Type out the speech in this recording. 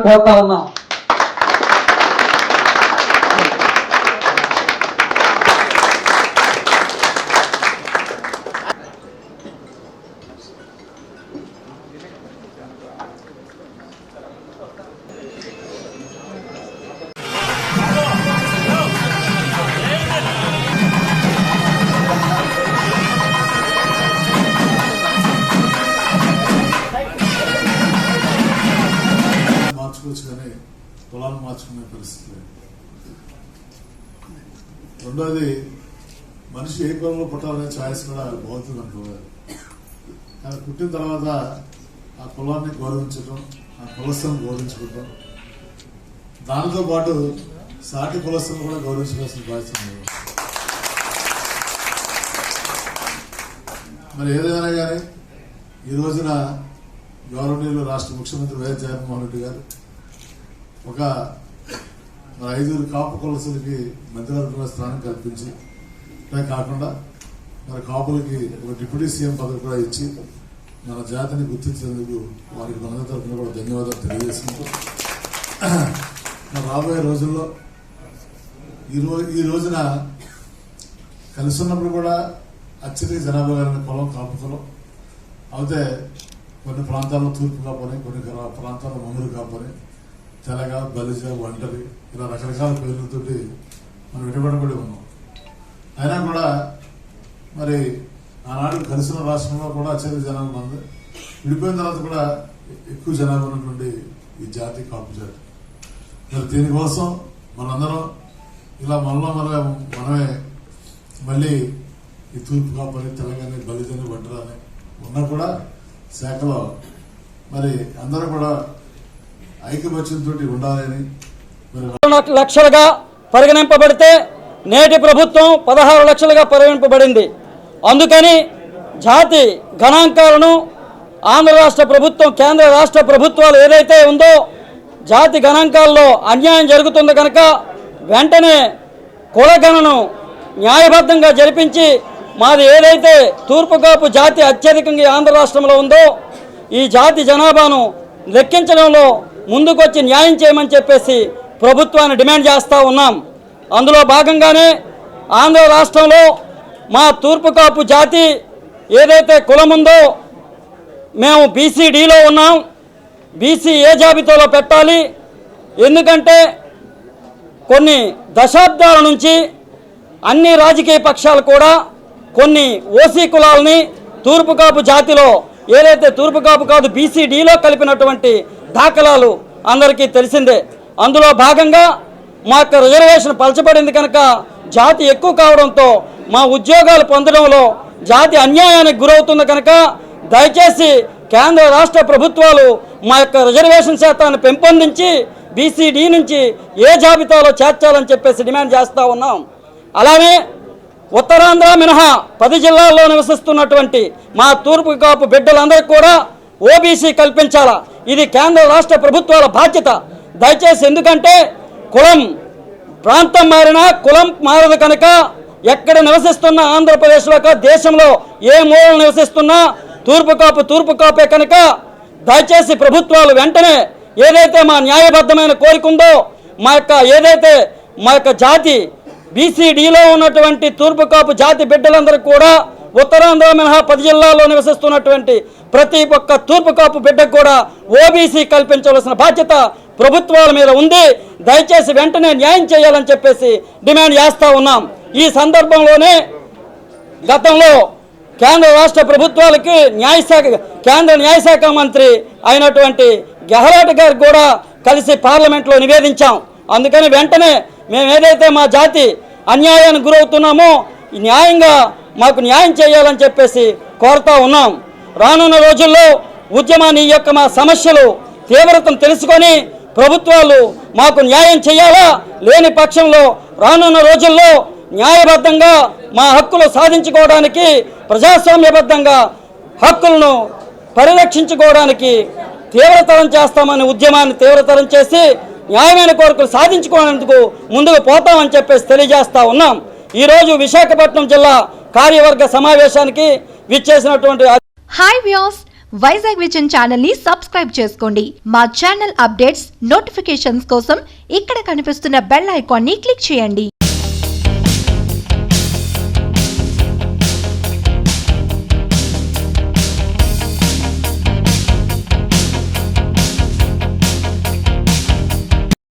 చేయవలసిందిగా కోరుతా రెండోది మనిషి ఏ కులంలో పుట్టాలనే ఛాయిస్ కూడా బాగుంటుంది అనుకోవాలి కానీ పుట్టిన తర్వాత ఆ కులాన్ని గౌరవించడం ఆ కులస్థను గౌరవించుకోవడం దానితో పాటు సాటి కులస్థను కూడా గౌరవించాల్సిన బాధ్యత మరి ఏదైనా కానీ ఈ రోజున గౌరవనీయులు రాష్ట్ర ముఖ్యమంత్రి వైఎస్ జగన్మోహన్ రెడ్డి గారు ఒక ఐదుగురు కాపు కులసులకి మంత్రివర్గంలో స్థానం కల్పించి అదే కాకుండా మన కాపులకి ఒక డిప్యూటీ సీఎం పదవి కూడా ఇచ్చి మన జాతిని గుర్తించేందుకు వారికి మన తరఫున కూడా ధన్యవాదాలు తెలియజేసుకుంటూ రాబోయే రోజుల్లో ఈ రోజు ఈ రోజున కలిసిన్నప్పుడు కూడా అత్యధిక జనాభా కలిగిన కులం కాపు కులం అయితే కొన్ని ప్రాంతాల్లో తూర్పు కాపని కొన్ని గ్రా- ప్రాంతాల్లో మంగురు కాపని తెలగ బలిజ ఒంటరి ఇలా రకరకాల పేర్లతోటి మనం విడబడబడి ఉన్నాం. అయినా కూడా మరి ఆనాడు కలిసిన రాష్ట్రంలో కూడా అత్యధిక జనాభా ఉంది విడిపోయిన తర్వాత కూడా ఎక్కువ జనాభా ఉన్నటువంటి ఈ జాతి కాపు జాతి. మరి దీనికోసం మనందరం ఇలా మనలో మనమే మనమే మళ్ళీ ఈ తూర్పు కాపని తెలంగాణ బలిజని ఒంటరని ఉన్నా కూడా శాఖలో మరి అందరూ కూడా ఐకమత్యంతో ఉండాలని లక్షలుగా పరిగణింపబడితే నేటి ప్రభుత్వం పదహారు లక్షలుగా పరిగణింపబడింది. అందుకని జాతి గణాంకాలను ఆంధ్ర రాష్ట్ర ప్రభుత్వం కేంద్ర రాష్ట్ర ప్రభుత్వాలు ఏదైతే ఉందో జాతి గణాంకాల్లో అన్యాయం జరుగుతుంది కనుక వెంటనే కులగణను న్యాయబద్ధంగా జరిపించి మాది ఏదైతే తూర్పుగాపు జాతి అత్యధికంగా ఆంధ్ర రాష్ట్రంలో ఉందో ఈ జాతి జనాభాను లెక్కించడంలో ముందుకొచ్చి న్యాయం చేయమని చెప్పేసి ప్రభుత్వాన్ని డిమాండ్ చేస్తూ ఉన్నాం. అందులో భాగంగానే ఆంధ్ర రాష్ట్రంలో మా తూర్పుకాపు జాతి ఏదైతే కులం ఉందో మేము బీసీడీలో ఉన్నాం. బీసీ ఏ జాబితాలో పెట్టాలి. ఎందుకంటే కొన్ని దశాబ్దాల నుంచి అన్ని రాజకీయ పక్షాలు కూడా కొన్ని ఓసీ కులాలని తూర్పుకాపు జాతిలో ఏదైతే తూర్పుకాపు కాదు బీసీడీలో కలిపినటువంటి దాఖలాలు అందరికీ తెలిసిందే. అందులో భాగంగా మా యొక్క రిజర్వేషన్ పలచబడింది కనుక జాతి ఎక్కువ కావడంతో మా ఉద్యోగాలు పొందడంలో జాతి అన్యాయానికి గురవుతుంది కనుక దయచేసి కేంద్ర రాష్ట్ర ప్రభుత్వాలు మా యొక్క రిజర్వేషన్ శాతాన్ని పెంపొందించి బీసీడీ నుంచి ఏ జాబితాలో చేర్చాలని చెప్పేసి డిమాండ్ చేస్తూ ఉన్నాం. అలానే ఉత్తరాంధ్ర మినహా పది జిల్లాల్లో నివసిస్తున్నటువంటి మా తూర్పు కాపు బిడ్డలందరికీ కూడా ఓబీసీ కల్పించాలా. ఇది కేంద్ర రాష్ట్ర ప్రభుత్వాల బాధ్యత. దయచేసి ఎందుకంటే కులం ప్రాంతం మారినా కులం మారదు కనుక ఎక్కడ నివసిస్తున్న ఆంధ్రప్రదేశ్లో దేశంలో ఏ మూల నివసిస్తున్నా తూర్పు కాపు తూర్పు కాపే కనుక దయచేసి ప్రభుత్వాలు వెంటనే ఏదైతే మా న్యాయబద్ధమైన కోరిక ఉందో మా యొక్క ఏదైతే మా యొక్క జాతి బీసీడీలో ఉన్నటువంటి తూర్పు కాపు జాతి బిడ్డలందరూ కూడా ఉత్తరాంధ్ర మినహా పది జిల్లాల్లో నివసిస్తున్నటువంటి ప్రతి ఒక్క తూర్పు కాపు బిడ్డకు కూడా ఓబీసీ కల్పించవలసిన బాధ్యత ప్రభుత్వాల మీద ఉంది. దయచేసి వెంటనే న్యాయం చేయాలని చెప్పేసి డిమాండ్ చేస్తూ ఉన్నాం. ఈ సందర్భంలోనే గతంలో కేంద్ర రాష్ట్ర ప్రభుత్వాలకి న్యాయశాఖ కేంద్ర న్యాయశాఖ మంత్రి అయినటువంటి గెహ్లోట్ గారికి కూడా కలిసి పార్లమెంట్లో నివేదించాం. అందుకని వెంటనే మేము ఏదైతే మా జాతి అన్యాయానికి గురవుతున్నామో న్యాయంగా మాకు న్యాయం చేయాలని చెప్పేసి కోరుతా ఉన్నాం. రానున్న రోజుల్లో ఉద్యమాన్ని ఈ యొక్క మా సమస్యలు తీవ్రతను తెలుసుకొని ప్రభుత్వాలు మాకు న్యాయం చేయాలా? లేని పక్షంలో రానున్న రోజుల్లో న్యాయబద్ధంగా మా హక్కులు సాధించుకోవడానికి ప్రజాస్వామ్యబద్ధంగా హక్కులను పరిరక్షించుకోవడానికి తీవ్రతరం చేస్తామని ఉద్యమాన్ని తీవ్రతరం చేసి న్యాయమైన కోరికలు సాధించుకునేందుకు ముందుకు పోతామని చెప్పేసి తెలియజేస్తా ఉన్నాం. ఈరోజు విశాఖపట్నం జిల్లా కార్యవర్గ సమావేశానికి విచ్చేసినటువంటి హాయ్ వ్యూస్ వైజాగ్ విజన్ ఛానల్ని సబ్స్క్రైబ్ చేసుకోండి. మా ఛానల్ అప్డేట్స్ నోటిఫికేషన్స్ కోసం ఇక్కడ కనిపిస్తున్న బెల్ ఐకాన్ని క్లిక్ చేయండి.